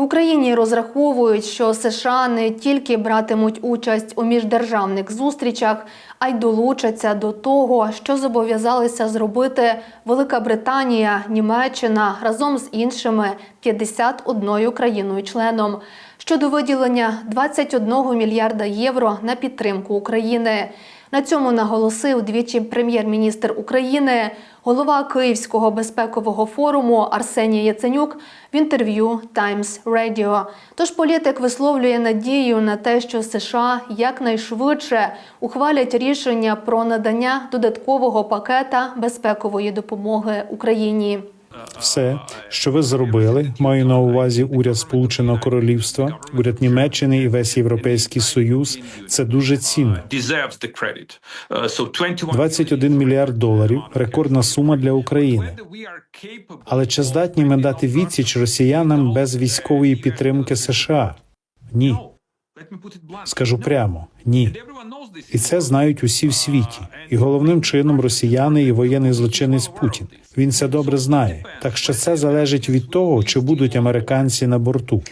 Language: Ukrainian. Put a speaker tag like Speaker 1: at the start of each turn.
Speaker 1: В Україні розраховують, що США не тільки братимуть участь у міждержавних зустрічах, а й долучаться до того, що зобов'язалися зробити Велика Британія, Німеччина разом з іншими 51 країною-членом щодо виділення 21 мільярда євро на підтримку України. На цьому наголосив двічі прем'єр-міністр України, голова Київського безпекового форуму Арсеній Яценюк в інтерв'ю Times Radio. Тож політик висловлює надію на те, що США якнайшвидше ухвалять рішення про надання додаткового пакета безпекової допомоги Україні.
Speaker 2: Все, що ви зробили, маю на увазі уряд Сполученого Королівства, уряд Німеччини і весь Європейський Союз. Це дуже цінно.
Speaker 3: deserves the credit. Uh, 21
Speaker 2: 21 мільярд доларів рекордна сума для України. Але чи здатні ми дати відсіч росіянам без військової підтримки США? Ні, скажу прямо ні. І це знають усі в світі. І головним чином росіяни і воєнний злочинець Путін. Він це добре знає. Так що це залежить від того, чи будуть американці на борту.